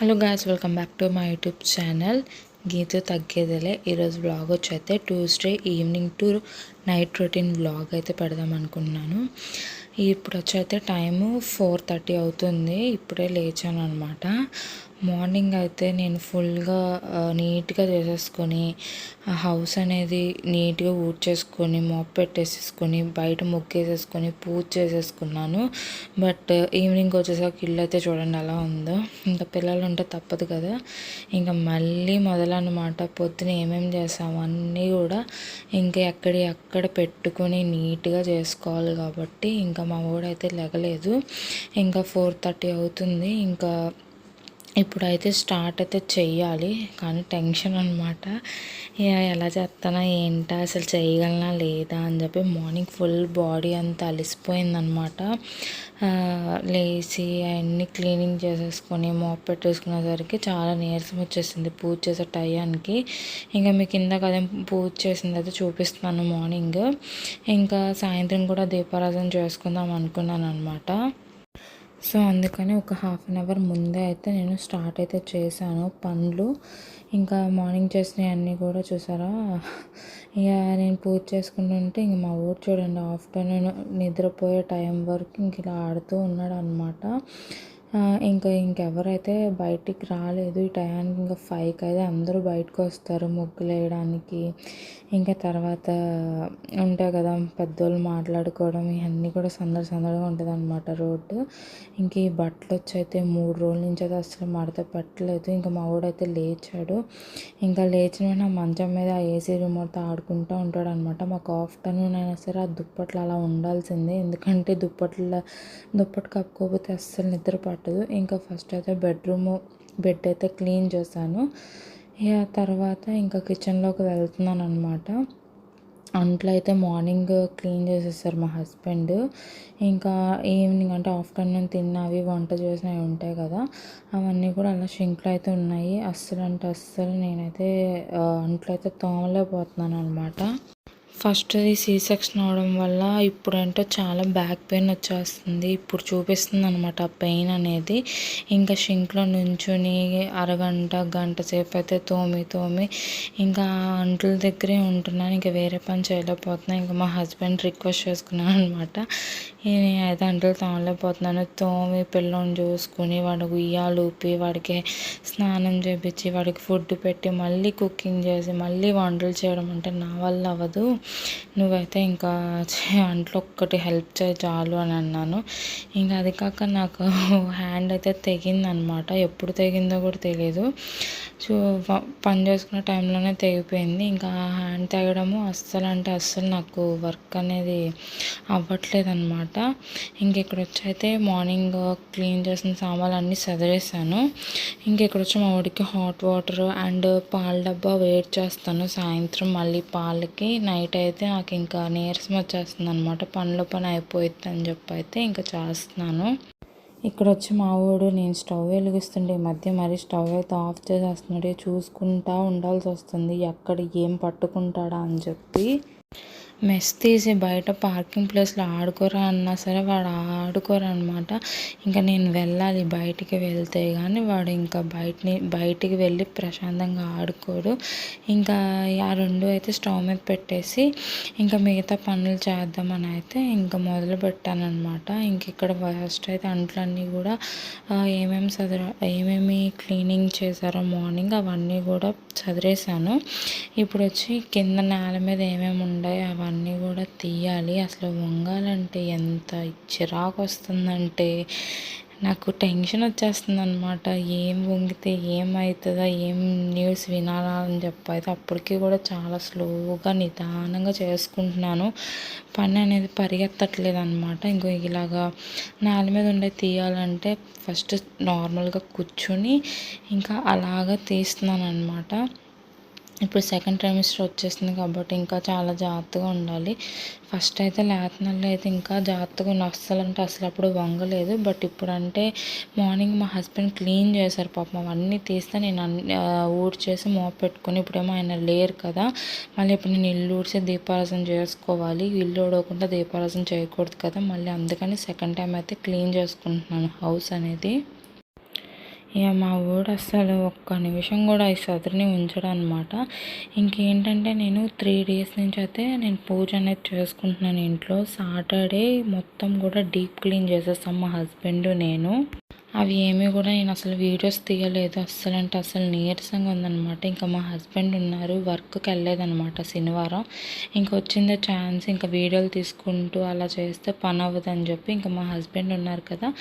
Hello guys welcome back to my YouTube channel Geetha తగ్గేదిలే. ఈరోజు blog వచ్చి అయితే Tuesday evening to night routine blog అయితే పెడదాం అనుకున్నాను. ఇప్పుడు వచ్చి అయితే టైము ఫోర్ థర్టీ అవుతుంది. ఇప్పుడే లేచాను అనమాట మార్నింగ్ అయితే నేను ఫుల్గా నీట్గా చేసేసుకొని హౌస్ అనేది నీట్గా ఊడ్చేసుకొని మోప్ పెట్టేసేసుకొని బయట ముగ్గేసేసుకొని పూజ చేసేసుకున్నాను. బట్ ఈవినింగ్ వచ్చేసరికి ఇల్లు అయితే చూడండి అలా ఉందో. ఇంకా పిల్లలు ఉంటే తప్పదు కదా. ఇంకా మళ్ళీ మొదలన్నమాట. పొద్దున ఏమేమి చేసాము అన్నీ కూడా ఇంకా ఎక్కడి అక్కడ పెట్టుకొని నీట్గా చేసుకోవాలి కాబట్టి ఇంకా మా వాడైతే లెగలేదు. ఇంకా ఫోర్ థర్టీ అవుతుంది. ఇంకా ఇప్పుడైతే స్టార్ట్ అయితే చెయ్యాలి కానీ టెన్షన్ అనమాట ఎలా చేస్తానా ఏంటా అసలు చేయగలనా లేదా అని చెప్పి మార్నింగ్ ఫుల్ బాడీ అంతా అలిసిపోయిందనమాట లేచి అవన్నీ క్లీనింగ్ చేసేసుకొని మోప్ పెట్టేసుకునేసరికి చాలా నీరసం వచ్చేసింది పూజ చేసే టయానికి. ఇంకా మీకు కింద కదా పూజ చేసింది అయితే చూపిస్తున్నాను మార్నింగ్. ఇంకా సాయంత్రం కూడా దీపారాధన చేసుకుందాం అనుకున్నాను అనమాట సో అందుకని ఒక హాఫ్ అన్ అవర్ ముందే అయితే నేను స్టార్ట్ అయితే చేశాను. పనులు ఇంకా మార్నింగ్ చేసినవి అన్నీ కూడా చూసారా? ఇక నేను పూజ చేసుకుంటుంటే ఇంక మా ఊరు చూడండి ఆఫ్టర్నూన్ నిద్రపోయే టైం వరకు ఇంక ఇలా ఆడుతూ ఉన్నాడు అనమాట ఇంకా ఇంకెవరైతే బయటికి రాలేదు ఈ టయానికి ఇంకా ఫైవ్కి అయితే అందరూ బయటకు వస్తారు ముగ్గులు వేయడానికి. ఇంకా తర్వాత ఉంటాయి కదా పెద్దోళ్ళు మాట్లాడుకోవడం ఇవన్నీ కూడా సందడి సందడిగా ఉంటుంది అనమాట రోడ్డు. ఇంక ఈ బట్టలు వచ్చి అయితే మూడు రోజుల నుంచి అయితే అసలు మడత పెట్టలేదు. ఇంకా మా వాడైతే లేచాడు. ఇంకా లేచిన మంచం మీద ఆ ఏసీ రిమోట్తో ఆడుకుంటూ ఉంటాడు అనమాట మాకు ఆఫ్టర్నూన్ అయినా సరే ఆ దుప్పట్లు అలా ఉండాల్సిందే. ఎందుకంటే దుప్పట్ల దుప్పటి కప్పుకోకపోతే అస్సలు నిద్ర పట్టదు. ఇంకా ఫస్ట్ అయితే బెడ్రూమ్ బెడ్ అయితే క్లీన్ చేశాను. ఇక తర్వాత ఇంకా కిచెన్లోకి వెళ్తున్నాను అనమాట అంట్లో అయితే మార్నింగ్ క్లీన్ చేసేస్తారు మా హస్బెండ్ ఇంకా ఈవినింగ్ అంటే ఆఫ్టర్నూన్ తిన్నవి వంట చేసినవి ఉంటాయి కదా అవన్నీ కూడా అలా షింక్లో అయితే ఉన్నాయి. అస్సలు అంటే అస్సలు నేనైతే అంట్లో అయితే తోమలేకపోతున్నాను అనమాట ఫస్ట్ది సి సీ సెక్షన్ అవడం వల్ల ఇప్పుడంటే చాలా బ్యాక్ పెయిన్ వచ్చేస్తుంది. ఇప్పుడు చూపిస్తుంది అనమాట ఆ పెయిన్ అనేది. ఇంకా షింక్లో నుంచుని అరగంట గంట సేపు అయితే తోమి తోమి ఇంకా అంటుల దగ్గరే ఉంటున్నాను. ఇంకా వేరే పని చేయలేకపోతున్నాను. ఇంకా మా హస్బెండ్ రిక్వెస్ట్ చేసుకున్నాను అనమాట అయితే అంటులు తోమలేకపోతున్నాను. తోమి పిల్లని చూసుకుని వాడికి ఉయ్యాలు ఊపి వాడికి స్నానం చేపించి వాడికి ఫుడ్ పెట్టి మళ్ళీ కుకింగ్ చేసి మళ్ళీ వంటలు చేయడం అంటే నా వల్ల అవ్వదు. నువ్వైతే ఇంకా అంట్లో ఒక్కటి హెల్ప్ చేయి చాలు అని అన్నాను. ఇంకా అది కాక నాకు హ్యాండ్ అయితే తెగిందనమాట. ఎప్పుడు తెగిందో కూడా తెలియదు సో పని చేసుకునే టైంలోనే తెగిపోయింది. ఇంకా హ్యాండ్ తెగడము అస్సలు అంటే అస్సలు నాకు వర్క్ అనేది అవ్వట్లేదు అనమాట ఇంక ఇక్కడ వచ్చి అయితే మార్నింగ్ క్లీన్ చేసిన సామాన్లు అన్నీ సదిరేసాను ఇంక ఇక్కడ వచ్చి మా వాడికి హాట్ వాటర్ అండ్ పాల డబ్బా వెయిట్ చేస్తాను. సాయంత్రం మళ్ళీ పాలకి నైట్ అయితే నాకు ఇంకా నీరసం వచ్చేస్తుంది అనమాట పనిలో పని అయిపోయింది అని చెప్పి అయితే ఇంకా చేస్తున్నాను. ఇక్కడ వచ్చి మా వాడు నేను స్టవ్ వెలిగిస్తుండే ఈ మధ్య మరి స్టవ్ అయితే ఆఫ్ చేసేస్తున్నాడు చూసుకుంటా ఉండాల్సి వస్తుంది ఎక్కడ ఏం పట్టుకుంటాడా అని చెప్పి మెస్ తీసి బయట పార్కింగ్ ప్లేస్లో ఆడుకోరా అన్నా సరే వాడు ఆడుకోరనమాట. ఇంకా నేను వెళ్ళాలి బయటికి వెళ్తే కానీ వాడు ఇంకా బయటని బయటికి వెళ్ళి ప్రశాంతంగా ఆడుకోడు. ఇంకా ఆ రెండు అయితే స్టవ్ మీద పెట్టేసి ఇంకా మిగతా పనులు చేద్దామని అయితే ఇంకా మొదలు పెట్టానమాట ఇంక ఇక్కడ ఫస్ట్ అయితే అంట్లన్నీ కూడా ఏమేమి చదివ ఏమేమి క్లీనింగ్ చేశారో మార్నింగ్ అవన్నీ కూడా చదివేశాను ఇప్పుడు వచ్చి కింద నేల మీద ఏమేమి ఉన్నాయో అవన్నీ అవన్నీ కూడా తీయాలి. అసలు వంగాలంటే ఎంత చిరాకు వస్తుందంటే నాకు టెన్షన్ వచ్చేస్తుంది అనమాట ఏం వంగితే ఏమవుతుందా ఏం న్యూస్ వినాలా అని చెప్పి అయితే అప్పటికి కూడా చాలా స్లోగా నిదానంగా చేసుకుంటున్నాను. పని అనేది పరిగెత్తట్లేదు అనమాట ఇంకో ఇలాగా నేల మీద ఉండే తీయాలంటే ఫస్ట్ నార్మల్గా కూర్చొని ఇంకా అలాగా తీస్తున్నాను అనమాట ఇప్పుడు సెకండ్ ట్రైమిస్టర్ వచ్చేసింది కాబట్టి ఇంకా చాలా జాగ్రత్తగా ఉండాలి. ఫస్ట్ అయితే లేతనల్లో అయితే ఇంకా జాగ్రత్తగా ఉన్న అస్సలు అంటే అసలు అప్పుడు వంగలేదు. బట్ ఇప్పుడు అంటే మార్నింగ్ మా హస్బెండ్ క్లీన్ చేశారు పాపం. అవన్నీ తీస్తే నేను అన్ని ఊడ్చేసి మోప పెట్టుకుని ఇప్పుడేమో ఆయన లేరు కదా. మళ్ళీ ఇప్పుడు నేను ఇల్లు ఊడ్చి దీపారాజన చేసుకోవాలి. ఇల్లు ఊడవకుండా దీపారాజన చేయకూడదు కదా. మళ్ళీ అందుకని సెకండ్ టైం అయితే క్లీన్ చేసుకుంటున్నాను హౌస్ అనేది. ఇక మా ఊడు అస్సలు ఒక్క నిమిషం కూడా ఈ సదరిని ఉంచడం అనమాట ఇంకేంటంటే నేను త్రీ డేస్ నుంచి అయితే నేను పూజ అనేది చేసుకుంటున్నాను ఇంట్లో. సాటర్డే మొత్తం కూడా డీప్ క్లీన్ చేసేస్తాం మా హస్బెండ్ నేను. అవి ఏమీ కూడా నేను అసలు వీడియోస్ తీయలేదు. అస్సలు అంటే అసలు నీరసంగా ఉందనమాట ఇంకా మా హస్బెండ్ ఉన్నారు. వర్క్కి వెళ్ళలేదనమాట శనివారం. ఇంకా వచ్చిందే ఛాన్స్. ఇంకా వీడియోలు తీసుకుంటూ అలా చేస్తే పని అవ్వదని చెప్పి ఇంకా మా హస్బెండ్ ఉన్నారు కదా.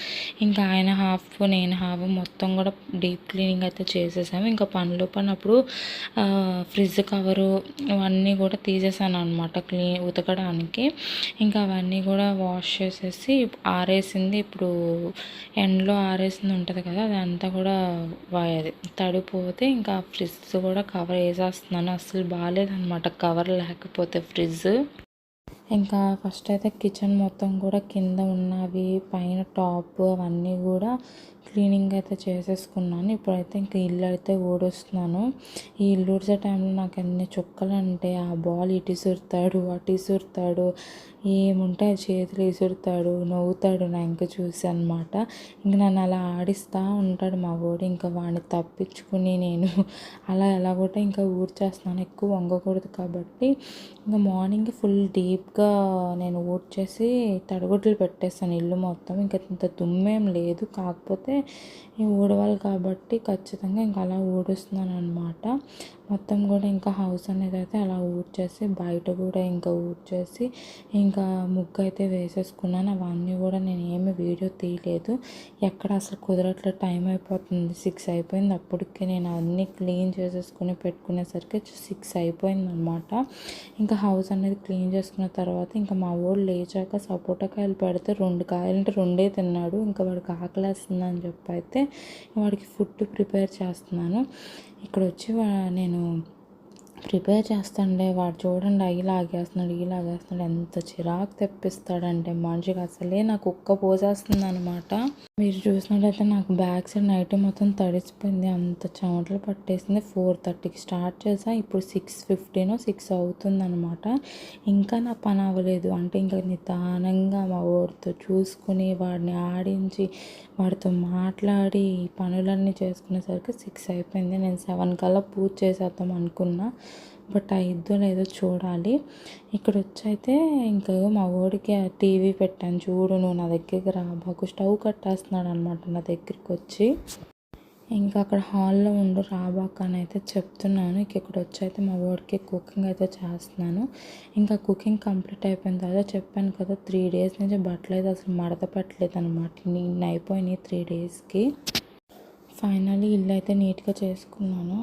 ఇంకా ఆయన హాఫ్ నేను హాఫ్ మొత్తం కూడా డీప్ క్లీనింగ్ అయితే చేసేసాము. ఇంకా పనులు పడినప్పుడు ఫ్రిడ్జ్ కవరు అవన్నీ కూడా తీసేసాను అనమాట క్లీన్ ఉతకడానికి. ఇంకా అవన్నీ కూడా వాష్ చేసేసి ఆరేసింది. ఇప్పుడు ఎండలో ఆరేసింది ఉంటుంది కదా అదంతా కూడా అది తడిపోతే ఇంకా ఫ్రిడ్జ్ కూడా కవర్ వేసేస్తున్నాను అస్సలు బాగాలేదనమాట కవర్ లేకపోతే ఫ్రిడ్జ్. ఇంకా ఫస్ట్ అయితే కిచెన్ మొత్తం కూడా కింద ఉన్నవి పైన టాప్ అవన్నీ కూడా క్లీనింగ్ అయితే చేసేసుకున్నాను. ఇప్పుడైతే ఇంకా ఇల్లు అయితే ఊడొస్తున్నాను. ఈ ఇల్లు ఊడ్చే టైంలో నాకు అన్ని చుక్కలు అంటే ఆ బాల్ ఇటు ఇసురుతాడు అటు ఇసురుతాడు ఏముంటే ఆ చేతులు విసురుతాడు నవ్వుతాడు నా ఇంకా చూసి అనమాట ఇంక నన్ను అలా ఆడిస్తూ ఉంటాడు మా వాడు. ఇంకా వాడిని తప్పించుకుని నేను అలా ఎలా కూడా ఇంకా ఊడ్చేస్తున్నాను. ఎక్కువ వంగకూడదు కాబట్టి ఇంకా మార్నింగ్ ఫుల్ డీప్గా నేను ఊడ్చేసి తడగుడ్లు పెట్టేస్తాను ఇల్లు మొత్తం. ఇంకా ఇంత దుమ్మేం లేదు. కాకపోతే ఊడవాలి కాబట్టి ఖచ్చితంగా ఇంకా అలా ఊడుస్తున్నాను అనమాట మొత్తం కూడా ఇంకా హౌస్ అనేది అయితే అలా ఊడ్చేసి బయట కూడా ఇంకా ఊడ్చేసి ఇంకా ముగ్గు అయితే వేసేసుకున్నాను. అవన్నీ కూడా నేను ఏమి వీడియో తీయలేదు. ఎక్కడ అసలు కుదరట్లేదు. టైం అయిపోతుంది. సిక్స్ అయిపోయింది. అప్పటికి నేను అన్నీ క్లీన్ చేసేసుకుని పెట్టుకునేసరికి సిక్స్ అయిపోయింది అనమాట ఇంకా హౌస్ అనేది క్లీన్ చేసుకున్న తర్వాత ఇంకా మా ఊళ్ళు లేచాక సపోటా కాయలు పెడితే రెండు కాయలు అంటే రెండే తిన్నాడు. ఇంకా వాడికి ఆకలేస్తుందని చెప్పి అయితే వాడికి ఫుడ్ ప్రిపేర్ చేస్తున్నాను. ఇక్కడ వచ్చి నేను no ప్రిపేర్ చేస్తుండే వాడు చూడండి అవి లాగేస్తున్నాడు ఇవి లాగేస్తున్నాడు ఎంత చిరాకు తెప్పిస్తాడంటే మనిషికి అసలే నాకు కుక్క పోసేస్తుంది అనమాట మీరు చూసినట్టయితే నాకు బ్యాక్ సైడ్ నైట్ మొత్తం తడిసిపోయింది అంత చెమటలు పట్టేసింది. ఫోర్ థర్టీకి స్టార్ట్ చేసా ఇప్పుడు సిక్స్ ఫిఫ్టీన్ సిక్స్ అవుతుంది అనమాట ఇంకా నా పని అవ్వలేదు అంటే ఇంకా నిదానంగా మా ఊరితో చూసుకుని వాడిని ఆడించి వాడితో మాట్లాడి పనులన్నీ చేసుకునేసరికి సిక్స్ అయిపోయింది. నేను సెవెన్ కల్లా పూజ చేసేద్దాం అనుకున్నా. బట్ అయిద్దో లేదో చూడాలి. ఇక్కడ వచ్చి అయితే ఇంకా మా వాడికి టీవీ పెట్టాను చూడు నువ్వు నా దగ్గరికి రాబాకు స్టవ్ కట్టేస్తున్నాడు అనమాట నా దగ్గరికి వచ్చి ఇంకా అక్కడ హాల్లో ఉండు రాబాక అని అయితే చెప్తున్నాను. ఇంక ఇక్కడ వచ్చి అయితే మా వాడికి కుకింగ్ అయితే చేస్తున్నాను. ఇంకా కుకింగ్ కంప్లీట్ అయిపోయిన తర్వాత చెప్పాను కదా త్రీ డేస్ నుంచి బట్టలు అయితే అసలు మడత పెట్టలేదు అనమాట నిన్న అయిపోయినాయి త్రీ డేస్కి ఫైనల్లీ ఇల్లు అయితే నీట్గా చేసుకున్నాను.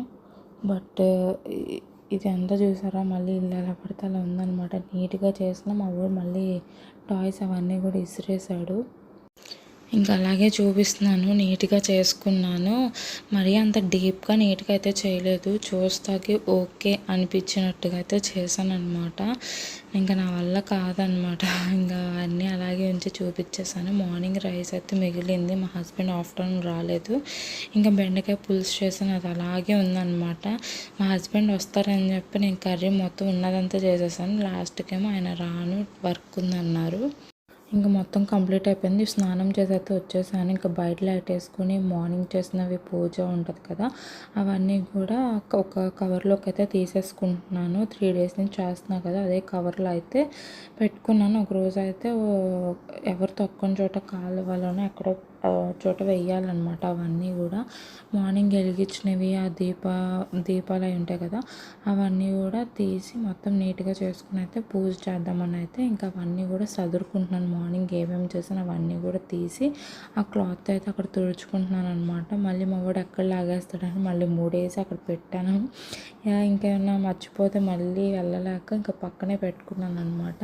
బట్ ఇది అంతా చూసారా? మళ్ళీ ఇల్లు ఎలా పడితే అలా ఉందనమాట నీట్గా చేసిన మా ఊరు మళ్ళీ టాయ్స్ అవన్నీ కూడా విసిరేసాడు ఇంకా అలాగే చూపిస్తున్నాను నీట్గా చేసుకున్నాను. మరీ అంత డీప్గా నీట్గా అయితే చేయలేదు. చూస్తాకి ఓకే అనిపించినట్టుగా అయితే చేశాను అనమాట ఇంకా నా వల్ల కాదనమాట ఇంకా అన్నీ అలాగే ఉంచి చూపించేసాను మార్నింగ్ రైస్ అయితే మిగిలింది. మా హస్బెండ్ ఆఫ్టర్నూన్ రాలేదు. ఇంకా బెండకాయ పులుసు చేసాను అది అలాగే ఉందన్నమాట. మా హస్బెండ్ వస్తారని చెప్పి నేను కర్రీ మొత్తం ఉన్నదంతా చేసేసాను. లాస్ట్కేమో ఆయన రాను వర్క్ ఉందన్నారు. ఇంకా మొత్తం కంప్లీట్ అయిపోయింది. స్నానం చేసైతే వచ్చేసాను. ఇంకా బయట లైట్ వేసుకుని మార్నింగ్ చేసినవి పూజ ఉంటుంది కదా అవన్నీ కూడా ఒక కవర్లోకి అయితే తీసేసుకుంటున్నాను. త్రీ డేస్ నుంచి చేస్తున్నా కదా అదే కవర్లో అయితే పెట్టుకున్నాను. ఒక రోజు అయితే ఎవరు తక్కువ చోట కాలువలోనే ఎక్కడో చోట వేయాలన్నమాట అవన్నీ కూడా. మార్నింగ్ వెలిగించినవి ఆ దీప దీపాలు అవి ఉంటాయి కదా అవన్నీ కూడా తీసి మొత్తం నీట్గా చేసుకుని అయితే పూజ చేద్దామని అయితే ఇంకా అవన్నీ కూడా సదురుకుంటున్నాను. మార్నింగ్ ఏమేమి చేసాను అవన్నీ కూడా తీసి ఆ క్లాత్ అయితే అక్కడ తుడుచుకుంటున్నాను అనమాట మళ్ళీ మా వాడు ఎక్కడ లాగేస్తాడని మళ్ళీ మూడేసి అక్కడ పెట్టాను. ఇంకేమన్నా మర్చిపోతే మళ్ళీ వెళ్ళలేక ఇంకా పక్కనే పెట్టుకున్నాను అనమాట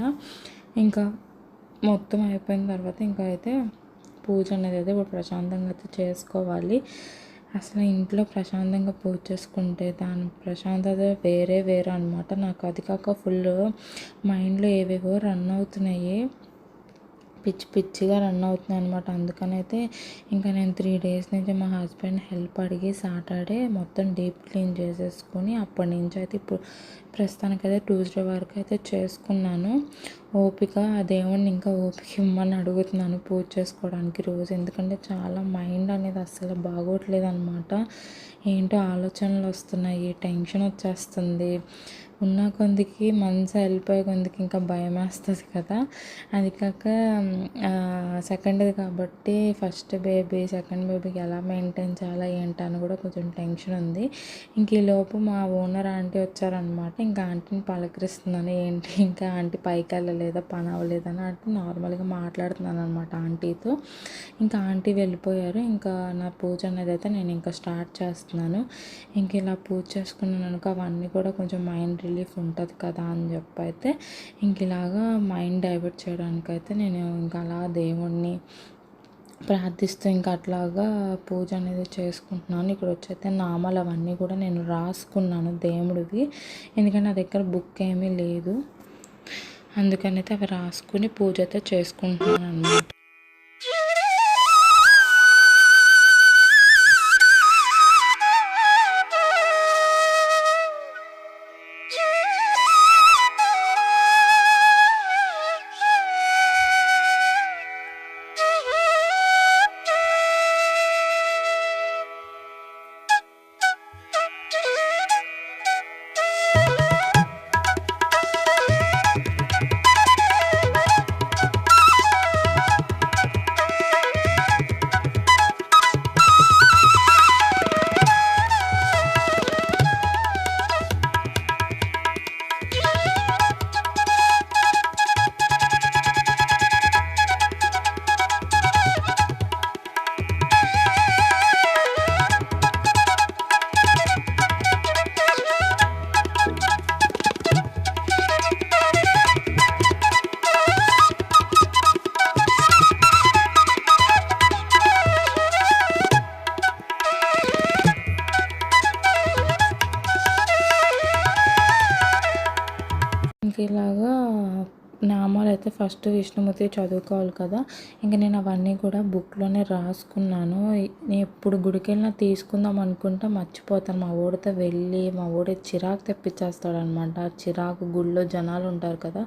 ఇంకా మొత్తం అయిపోయిన తర్వాత ఇంకా అయితే పూజ అనేది అయితే ఇప్పుడు ప్రశాంతంగా అయితే చేసుకోవాలి. అసలు ఇంట్లో ప్రశాంతంగా పూజ చేసుకుంటే దాని ప్రశాంతత వేరే వేరే అనమాట నాకు అది కాక ఫుల్ మైండ్లో ఏవేవో రన్ అవుతున్నాయి. పిచ్చి పిచ్చిగా రన్ అవుతున్నాయి అనమాట అందుకనైతే ఇంకా నేను త్రీ డేస్ నుంచి మా హస్బెండ్ హెల్ప్ అడిగి సాటర్డే మొత్తం డీప్ క్లీన్ చేసేసుకొని అప్పటి నుంచి అయితే ఇప్పుడు ప్రస్తుతానికైతే ట్యూస్డే వరకు అయితే చేసుకున్నాను. ఓపిక ఆ దేవుణ్ణి ఇంకా ఓపిక ఇమ్మని అడుగుతున్నాను పూజ చేసుకోవడానికి రోజు. ఎందుకంటే చాలా మైండ్ అనేది అస్సలు బాగోట్లేదు అనమాట ఏంటో ఆలోచనలు వస్తున్నాయి టెన్షన్ వచ్చేస్తుంది. ఉన్న కొందికి మంచిగా వెళ్ళిపోయే కొందికి ఇంకా భయం వేస్తుంది కదా. అది కాక సెకండ్ది కాబట్టి ఫస్ట్ బేబీ సెకండ్ బేబీకి ఎలా మెయింటైన్ చేయాలా ఏంటి అని కూడా కొంచెం టెన్షన్ ఉంది. ఇంక ఈ లోపు మా ఓనర్ ఆంటీ వచ్చారనమాట. ఇంకా ఆంటీని పలకరిస్తున్నాను. ఏంటి ఇంకా ఆంటీ పైకి వెళ్ళలేదా పని అవ్వలేదని అంటే నార్మల్గా మాట్లాడుతున్నాను అనమాట ఆంటీతో. ఇంకా ఆంటీ వెళ్ళిపోయారు. ఇంకా నా పూజ అనేది అయితే నేను ఇంకా స్టార్ట్ చేస్తున్నాను. ఇంక ఇలా పూజ చేసుకున్నాను అనుకో అవన్నీ కూడా కొంచెం మైండ్ రిలీఫ్ ఉంటుంది కదా అని చెప్పి అయితే ఇంక ఇలాగా మైండ్ డైవర్ట్ చేయడానికైతే నేను ఇంకా అలా దేవుణ్ణి ప్రార్థిస్తూ ఇంకా అట్లాగా పూజ అనేది చేసుకుంటున్నాను. ఇక్కడ వచ్చైతే నామాలు అవన్నీ కూడా నేను రాసుకున్నాను దేవుడివి. ఎందుకంటే నా దగ్గర బుక్ ఏమీ లేదు. అందుకనైతే అవి రాసుకుని పూజ అయితే చేసుకుంటున్నాను అనమాట ఇలాగా నామాలు అయితే ఫస్ట్ విష్ణుమూర్తి చదువుకోవాలి కదా. ఇంక నేను అవన్నీ కూడా బుక్లోనే రాసుకున్నాను. నేను ఎప్పుడు గుడికి వెళ్ళినా తీసుకుందాం అనుకుంటే మర్చిపోతాను. మా ఊడితో వెళ్ళి మా ఊడి చిరాకు తెప్పించేస్తాడు అనమాట చిరాకు గుళ్ళో జనాలు ఉంటారు కదా.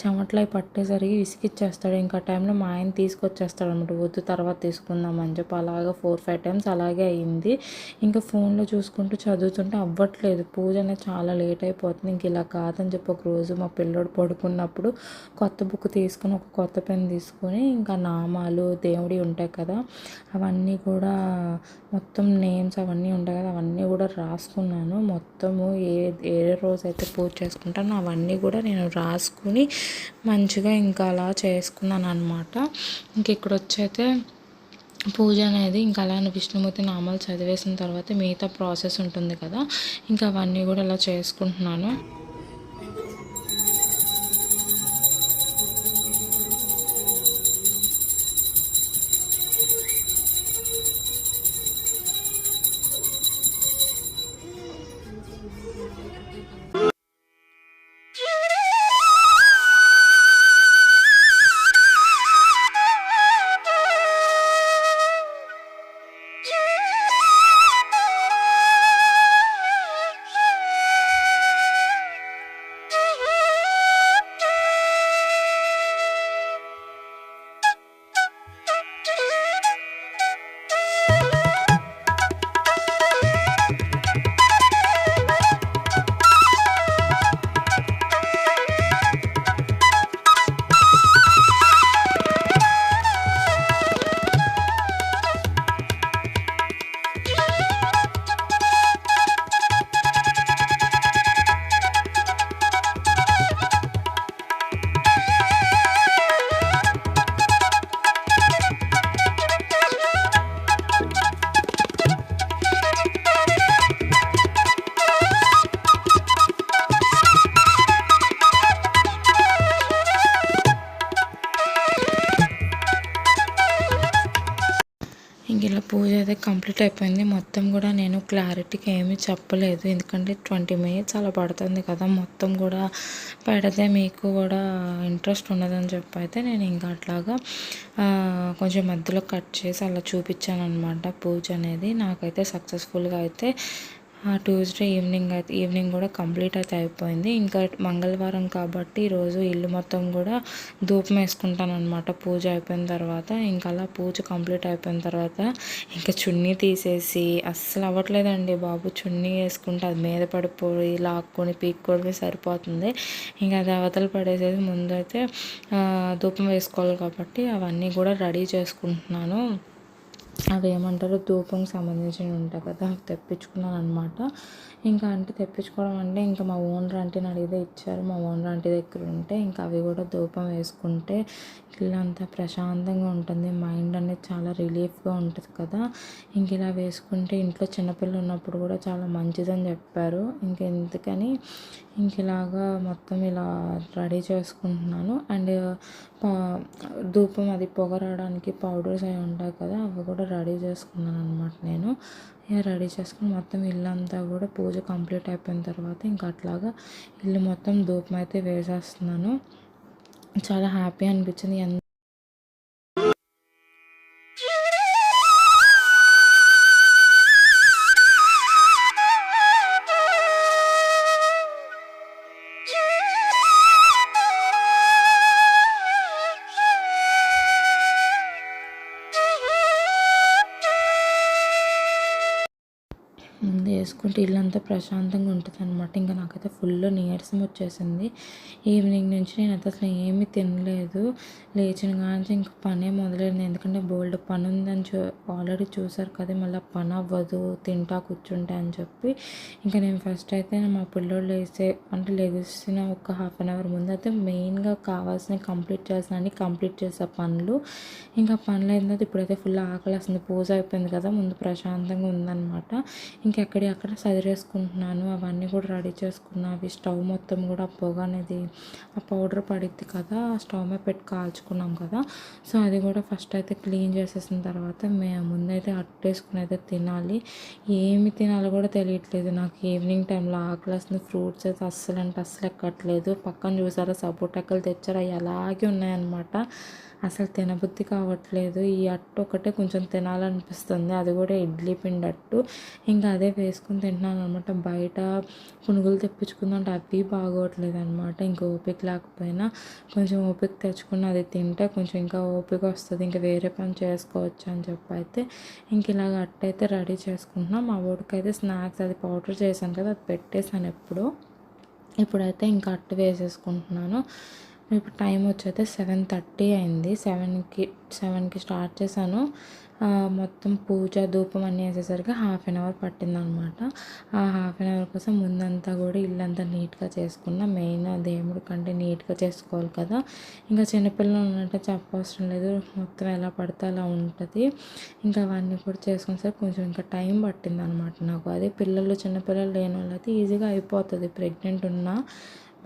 చెమట్లో అవి పట్టేసరికి విసిగిచ్చేస్తాడు. ఇంకా టైంలో మా ఆయన తీసుకొచ్చేస్తాడు అనమాట వద్దు తర్వాత తీసుకుందాం అని చెప్పి అలాగా ఫోర్ ఫైవ్ టైమ్స్ అలాగే అయింది. ఇంకా ఫోన్లో చూసుకుంటూ చదువుతుంటే అవ్వట్లేదు. పూజ అనేది చాలా లేట్ అయిపోతుంది. ఇంక ఇలా కాదని చెప్పి ఒక రోజు మా పిల్లోడు పడుకున్నప్పుడు కొత్త బుక్ తీసుకొని ఒక కొత్త పెన్ తీసుకొని ఇంకా నామాలు దేవుడి ఉంటాయి కదా అవన్నీ కూడా మొత్తం నేమ్స్ అవన్నీ ఉంటాయి కదా అవన్నీ కూడా రాసుకున్నాను. మొత్తము ఏ ఏ రోజు అయితే పూజ చేసుకుంటానో అవన్నీ కూడా నేను రాసుకుని మంచిగా ఇంకా అలా చేసుకున్నాను అనమాట ఇంక ఇక్కడ వచ్చైతే పూజ అనేది ఇంకా అలా విష్ణుమూర్తి నామాలు చదివేసిన తర్వాత మిగతా ప్రాసెస్ ఉంటుంది కదా ఇంకా అవన్నీ కూడా ఇలా చేసుకుంటున్నాను. అయితే అయిపోయింది మొత్తం కూడా నేను క్లారిటీకి ఏమీ చెప్పలేదు. ఎందుకంటే ట్వంటీ మినిట్స్ అలా పడుతుంది కదా. మొత్తం కూడా పెడితే మీకు కూడా ఇంట్రెస్ట్ ఉండదని చెప్పి అయితే నేను ఇంకా అట్లాగా కొంచెం మధ్యలో కట్ చేసి అలా చూపించాను అనమాట పూజ అనేది నాకైతే సక్సెస్ఫుల్గా అయితే ఆ ట్యూస్డే ఈవినింగ్ అయితే ఈవినింగ్ కూడా కంప్లీట్ అయితే అయిపోయింది. ఇంకా మంగళవారం కాబట్టి ఈరోజు ఇల్లు మొత్తం కూడా ధూపం వేసుకుంటాను అనమాట పూజ అయిపోయిన తర్వాత ఇంకా అలా పూజ కంప్లీట్ అయిపోయిన తర్వాత ఇంకా చున్నీ తీసేసి అస్సలు అవ్వట్లేదండి బాబు. చున్నీ వేసుకుంటే అది మీద పడిపోయి లాక్కొని పీక్కొని సరిపోతుంది. ఇంకా అది అవతలు పడేసేసి ముందు అయితే ధూపం వేసుకోవాలి కాబట్టి అవన్నీ కూడా రెడీ చేసుకుంటున్నాను. అవి ఏమంటారు ధూపంకి సంబంధించినవి ఉంటాయి కదా అవి తెప్పించుకున్నాను అనమాట ఇంకా అంటే తెప్పించుకోవడం అంటే ఇంకా మా ఓనర్ ఆంటీని అడిగితే ఇచ్చారు. మా ఓనర్ ఆంటీ దగ్గర ఉంటే ఇంకా అవి కూడా ధూపం వేసుకుంటే ఇల్లు అంతా ప్రశాంతంగా ఉంటుంది. మైండ్ అనేది చాలా రిలీఫ్గా ఉంటుంది కదా. ఇంక ఇలా వేసుకుంటే ఇంట్లో చిన్నపిల్లలు ఉన్నప్పుడు కూడా చాలా మంచిదని చెప్పారు. ఇంక ఎందుకని? ఇంక ఇలాగా మొత్తం ఇలా రెడీ చేసుకుంటున్నాను. అండ్ ధూపం అది పొగ రావడానికి పౌడర్స్ అవి ఉంటాయి కదా అవి కూడా రెడీ చేసుకున్నాను అనమాట నేను. ఇక రెడీ చేసుకుని మొత్తం ఇల్లు అంతా కూడా పూజ కంప్లీట్ అయిపోయిన తర్వాత ఇంకా అట్లాగా ఇల్లు మొత్తం ధూపం అయితే వేసేస్తున్నాను. చాలా హ్యాపీ అనిపించింది. ఎంత వేసుకుంటే ఇల్లంతా ప్రశాంతంగా ఉంటుంది అనమాట ఇంకా నాకైతే ఫుల్ నీరసం వచ్చేసింది. ఈవినింగ్ నుంచి నేను అయితే అసలు ఏమీ తినలేదు. లేచిన కానీ ఇంక పనే మొదలైంది. ఎందుకంటే బోల్డ్ పని ఉందని చూ ఆల్రెడీ చూసారు కదా మళ్ళీ పని అవ్వదు తింటా కూర్చుంటే అని చెప్పి. ఇంకా నేను ఫస్ట్ అయితే మా పిల్లోళ్ళు వేసే అంటే లెగిసిన ఒక హాఫ్ అన్ అవర్ ముందు అయితే మెయిన్గా కావాల్సిన కంప్లీట్ చేసిన కంప్లీట్ చేసే పనులు. ఇంకా పనులు అయిన తర్వాత ఇప్పుడైతే ఫుల్ ఆకలి వస్తుంది. పూజ అయిపోయింది కదా ముందు ప్రశాంతంగా ఉందన్నమాట. ఇంకెక్కడి అక్కడ చదిరేసుకుంటున్నాను అవన్నీ కూడా రెడీ చేసుకున్నా. అవి స్టవ్ మొత్తం కూడా పొగ అనేది ఆ పౌడర్ పడిద్ది కదా ఆ స్టవ్ మీద పెట్టి కాల్చుకున్నాం కదా. సో అది కూడా ఫస్ట్ అయితే క్లీన్ చేసేసిన తర్వాత మేము ముందైతే అట్టేసుకుని అయితే తినాలి. ఏమి తినాలో కూడా తెలియట్లేదు నాకు. ఈవినింగ్ టైంలో ఆకలిస్తుంది ఫ్రూట్స్ అయితే అస్సలు అంటే అస్సలు ఎక్కట్లేదు. పక్కన చూసారా సపోటాకలు తెచ్చారు అవి అలాగే ఉన్నాయన్నమాట. అసలు తినబుద్ధి కావట్లేదు. ఈ అట్టు ఒకటే కొంచెం తినాలనిపిస్తుంది. అది కూడా ఇడ్లీ పిండి అట్టు. ఇంకా అదే వేసుకుని తింటున్నాను అనమాట బయట పునుగులు తెప్పించుకుందంటే అవి బాగోట్లేదు అనమాట ఇంకా ఓపిక లేకపోయినా కొంచెం ఓపిక తెచ్చుకుని అది తింటే కొంచెం ఇంకా ఓపిక వస్తుంది. ఇంకా వేరే పని చేసుకోవచ్చు అని చెప్పి అయితే ఇంక ఇలాగ అట్టయితే రెడీ చేసుకుంటున్నాం. మా ఊడికి అయితే స్నాక్స్ అది పౌడర్ చేశాను కదా అది పెట్టేశాను ఎప్పుడు. ఇప్పుడైతే ఇంకా అట్టు వేసేసుకుంటున్నాను. ఇప్పుడు టైం వచ్చైతే సెవెన్ థర్టీ అయింది. సెవెన్కి సెవెన్కి స్టార్ట్ చేశాను. మొత్తం పూజ ధూపం అన్నీ వేసేసరికి హాఫ్ అన్ అవర్ పట్టిందనమాట. ఆ హాఫ్ అన్ అవర్ కోసం ముందంతా కూడా ఇల్లంతా నీట్గా చేసుకున్న. మెయిన్ దేవుడి కంటే నీట్గా చేసుకోవాలి కదా. ఇంకా చిన్నపిల్లలు ఉన్నట్టు చెప్పవసరం లేదు. మొత్తం ఎలా పడితే అలా ఉంటుంది. ఇంకా అవన్నీ కూడా చేసుకునేసరికి కొంచెం ఇంకా టైం పట్టింది అనమాట నాకు. అదే పిల్లలు చిన్నపిల్లలు లేని వాళ్ళైతే ఈజీగా అయిపోతుంది. ప్రెగ్నెంట్ ఉన్నా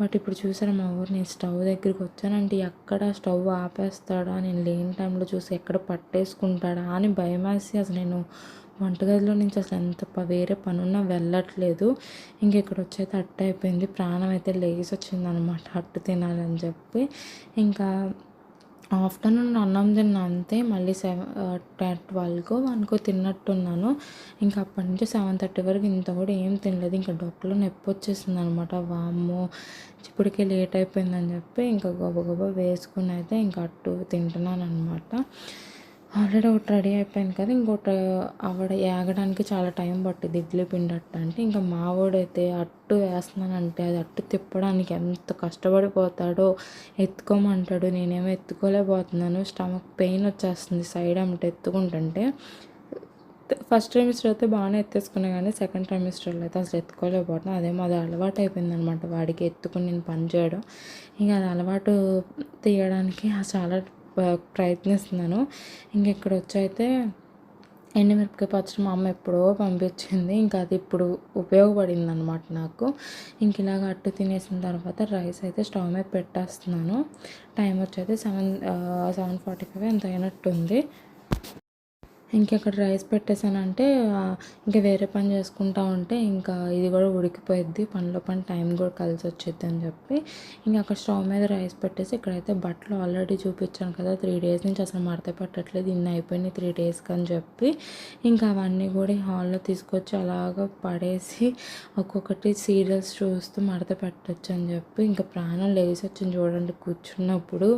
బట్ ఇప్పుడు చూసాను మా ఊరు నేను స్టవ్ దగ్గరికి వచ్చానంటే ఎక్కడ స్టవ్ ఆపేస్తాడా? నేను లేని టైంలో చూసి ఎక్కడ పట్టేసుకుంటాడా అని భయమేసి అసలు నేను వంటగదిలో నుంచి అసలు ఎంత ప- వేరే పనున్నా వెళ్ళట్లేదు. ఇంక ఇక్కడ వచ్చేది అట్ట అయిపోయింది. ప్రాణం అయితే లేచి వచ్చింది అనమాట అట్టు తినాలని చెప్పి. ఇంకా ఆఫ్టర్నూన్ అన్నం తిన్నా అంతే మళ్ళీ సెవెన్ ట్వెల్వ్కో వన్కో తిన్నట్టున్నాను. ఇంకా అప్పటి నుంచి సెవెన్ థర్టీ వరకు ఇంత కూడా ఏం తినలేదు. ఇంకా డొక్కలో నొప్పి వచ్చేసింది అనమాట వామ్మో ఇప్పటికే లేట్ అయిపోయిందని చెప్పి ఇంకా గొప్ప గొప్ప వేసుకుని అయితే ఇంకా అట్టు తింటున్నాను అనమాట ఆల్రెడీ ఒకటి రెడీ అయిపోయింది కదా ఇంకోటి ఆవిడ ఏగడానికి చాలా టైం పట్టింది ఇడ్లీ పిండి అట్ట అంటే. ఇంకా మావాడైతే అట్టు వేస్తున్నానంటే అది అట్టు తిప్పడానికి ఎంత కష్టపడిపోతాడో ఎత్తుకోమంటాడు. నేనేమో ఎత్తుకోలేకపోతున్నాను స్టమక్ పెయిన్ వచ్చేస్తుంది సైడ్ అమ్మట ఎత్తుకుంటుంటే. ఫస్ట్ ట్రైమిస్టర్ అయితే బాగానే ఎత్తేసుకున్నా కానీ సెకండ్ ట్రైమిస్టర్లో అయితే అసలు ఎత్తుకోలేకపోతున్నాను అదేమో అది అలవాటు అయిపోయింది అనమాట వాడికి ఎత్తుకుని నేను పని చేయడం. ఇంకా అది అలవాటు తీయడానికి చాలా ప్రయత్నిస్తున్నాను. ఇంక ఇక్కడ వచ్చి అయితే ఎండుమిరపకాయ పచ్చడి మా అమ్మ ఎప్పుడో పంపించింది. ఇంకా అది ఇప్పుడు ఉపయోగపడింది అనమాట నాకు. ఇంక ఇలాగ అట్టు తినేసిన తర్వాత రైస్ అయితే స్టవ్ మీద పెట్టేస్తున్నాను. టైం వచ్చి అయితే సెవెన్ సెవెన్ ఫార్టీ ఫైవ్ ఎంత అయినట్టుంది ఇంకెక్కడ రైస్ పెట్టేసానంటే ఇంకా వేరే పని చేసుకుంటా ఉంటే ఇంకా ఇది కూడా ఉడికిపోయిద్ది. పనిలో పని టైం కూడా కలిసి వచ్చేది అని చెప్పి ఇంకా అక్కడ స్టవ్ మీద రైస్ పెట్టేసి ఇక్కడైతే బట్టలు ఆల్రెడీ చూపించాను కదా త్రీ డేస్ నుంచి అసలు మడత పెట్టట్లేదు ఇన్ని అయిపోయినాయి త్రీ డేస్కి అని చెప్పి ఇంకా అవన్నీ కూడా హాల్లో తీసుకొచ్చి అలాగ పడేసి ఒక్కొక్కటి సీరియల్స్ చూస్తూ మడత పెట్టచ్చు అని చెప్పి ఇంకా ప్రాణం లేచి వచ్చింది చూడండి కూర్చున్నప్పుడు.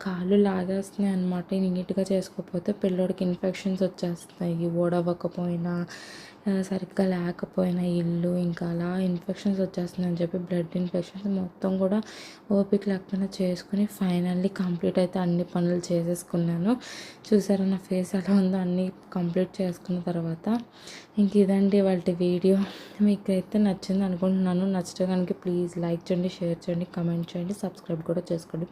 కాళ్ళు లాగేస్తున్నాయి అనమాట నీట్గా చేసుకోకపోతే పిల్లోడికి ఇన్ఫెక్షన్స్ వచ్చేస్తాయి. ఓడవకపోయినా సరిగ్గా లేకపోయినా ఇల్లు ఇంకా అలా ఇన్ఫెక్షన్స్ వచ్చేస్తున్నాయి అని చెప్పి బ్లడ్ ఇన్ఫెక్షన్స్ మొత్తం కూడా ఓపిక లేకపోయినా చేసుకుని ఫైనల్లీ కంప్లీట్ అయితే అన్ని పనులు చేసేసుకున్నాను. చూసారా నా ఫేస్ ఎలా ఉందో అన్నీ కంప్లీట్ చేసుకున్న తర్వాత. ఇంక ఇదండి వాళ్ళ వీడియో. మీకు అయితే నచ్చింది అనుకుంటున్నాను. నచ్చితే కనుక ప్లీజ్ లైక్ చేయండి షేర్ చేయండి కమెంట్ చేయండి సబ్స్క్రైబ్ కూడా చేసుకోండి.